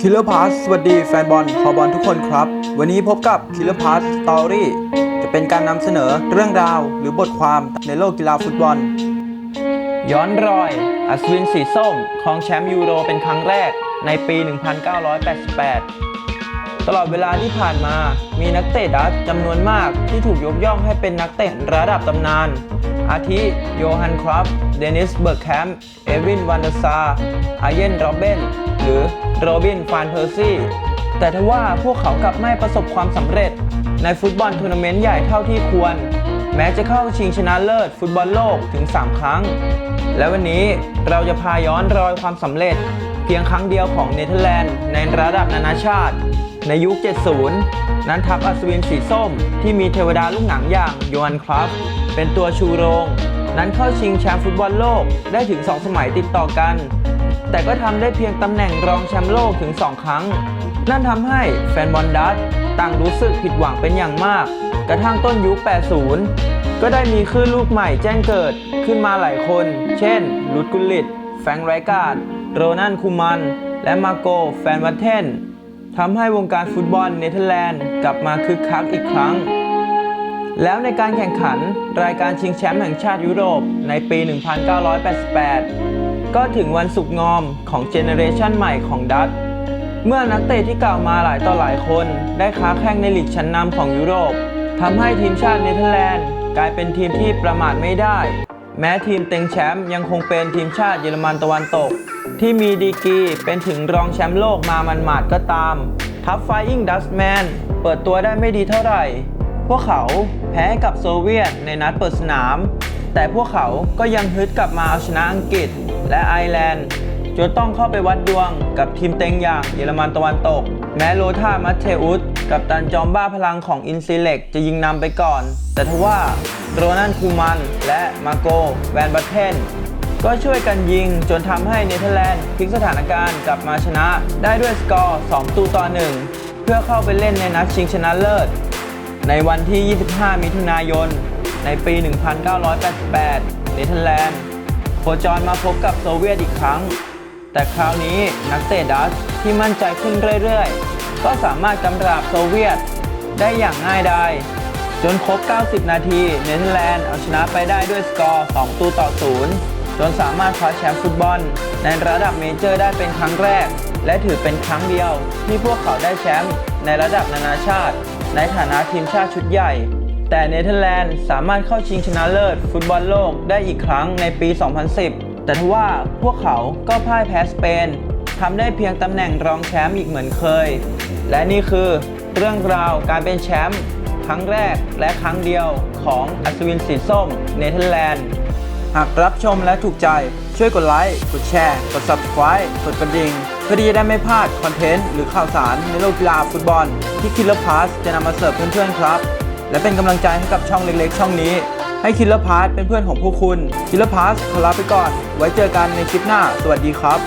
คิลเลอร์พาสสวัสดีแฟนบอลคอบอลทุกคนครับ วันนี้พบกับคิลเลอร์พาสสตอรี่จะเป็นการนำเสนอเรื่องราวหรือบทความในโลกกีฬาฟุตบอล ย้อนรอยอัศวินสีส้มครองแชมป์ยูโรเป็นครั้งแรกในปี 1988 ตลอดเวลาที่ผ่านมา มีนักเตะดัตจำนวนมากที่ถูกยกย่องให้เป็นนักเตะระดับตำนาน อาทิโยฮันครัฟเดนิส เบิร์กแคมป์ เอวิน วันเดซาอาเยน โรเบน หรือโรบิน ฟานเพอร์ซี่ แต่ทว่าพวกเขากลับไม่ประสบความสำเร็จ ในฟุตบอลทัวร์นาเมนต์ใหญ่เท่าที่ควร แม้จะเข้าชิงชนะเลิศฟุตบอลโลกถึง 3 ครั้ง และวันนี้เราจะพาย้อนรอยความสำเร็จ เพียงครั้งเดียวของเนเธอร์แลนด์ในระดับนานาชาติ ในยุค 70 นั้นทัพอัศวินสีส้มที่มีเทวดาลูกหนังอย่างโยฮันครัฟเป็นตัวชูโรง นั้นเข้าชิงแชมป์ฟุตบอลโลกได้ถึง 2 สมัยติดต่อกัน แต่ก็ทำได้เพียงตำแหน่งรองแชมป์โลกถึง 2 ครั้ง นั่นทำให้แฟนบอลดัตต่างรู้สึกผิดหวังเป็นอย่างมาก กระทั่งต้นยุค 80 ก็ได้มีคลื่นลูกใหม่แจ้งเกิดขึ้นมาหลายคน เช่นลุดกุลิต แฟงไรกาด โรนันคูมัน และมาโก แฟนวัตเทน ทำให้วงการฟุตบอลเนเธอร์แลนด์กลับมาคึกคักอีกครั้ง แล้วในการแข่งขันรายการชิงแชมป์แห่งชาติยุโรปในปี 1988 ก็ถึงวันสุกงอมของเจเนอเรชันใหม่ของดัตเมื่อนักเตะที่กล่าวมาหลายต่อหลายคน ได้ค้าแข่งในลีกชั้นนำของยุโรปทำให้ทีมชาติเนเธอร์แลนด์กลายเป็นทีมที่ประมาทไม่ได้ แม้ทีมเต็งแชมป์ยังคงเป็นทีมชาติเยอรมันตะวันตก ที่มีดีกรีเป็นถึงรองแชมป์โลกมามันหมาดก็ตาม ทัพไฟอิงดัสแมนเปิดตัวได้ไม่ดีเท่าไหร่ พวกเขาแพ้กับโซเวียตในนัดเปิดสนาม แต่พวกเขาก็ยังฮึดกลับมาเอาชนะอังกฤษและไอร์แลนด์จนต้องเข้าไปวัดดวงกับทีมเต็งอย่างเยอรมันตะวันตก แม้โลธามัตเทอุสกับตันจอมบ้าพลังของอินซิเล็กจะยิงนำไปก่อน แต่ทว่าโรนันคูมันและมาโกแวนบัตเทน ก็ช่วยกันยิงจนทำให้เนเธอร์แลนด์พลิกสถานการณ์กลับมาชนะ ได้ด้วยสกอร์ 2 ตูต่อ 1 เพื่อเข้าไปเล่นในนัดชิงชนะเลิศ ในวันที่ 25 มิถุนายน ในปี 1988 เนเธอร์แลนด์โคจรมาพบกับโซเวียตอีกครั้ง แต่คราวนี้นักเตะดัชที่มั่นใจขึ้นเรื่อยๆ ก็สามารถกำราบโซเวียตได้อย่างง่ายดายจนครบ 90 นาที เนเธอร์แลนด์เอาชนะไปได้ด้วยสกอร์ 2 ตูต่อ 0 จนสามารถคว้าแชมป์ฟุตบอล ในระดับเมเจอร์ได้เป็นครั้งแรก และถือเป็นครั้งเดียว ที่พวกเขาได้แชมป์ในระดับนานาชาติ ในฐานะทีมชาติชุดใหญ่ แต่เนเธอร์แลนด์สามารถเข้าชิงชนะเลิศ ฟุตบอลโลกได้อีกครั้งในปี 2010 แต่ทว่าพวกเขาก็พ่ายแพ้สเปนทำได้เพียงตำแหน่งรองแชมป์อีกเหมือนเคย และนี่คือเรื่องราวการเป็นแชมป์ครั้งแรกและครั้งเดียวของอัศวินสีส้มเนเธอร์แลนด์ หากรับชมและถูกใจช่วยกดไลค์ กดแชร์ กด Subscribe กดกระดิ่งเพื่อที่จะได้ไม่พลาดคอนเทนต์หรือข่าวสารในโลกกีฬาฟุตบอล ที่ Killer Pass จะนำมาเสิร์ฟเพื่อนๆครับ และเป็นกำลังใจให้กับช่องเล็กๆ ช่องนี้ ให้ Killer Pass เป็นเพื่อนของพวกคุณ Killer Pass ขอลาไปก่อน ไว้เจอกันในคลิปหน้า สวัสดีครับ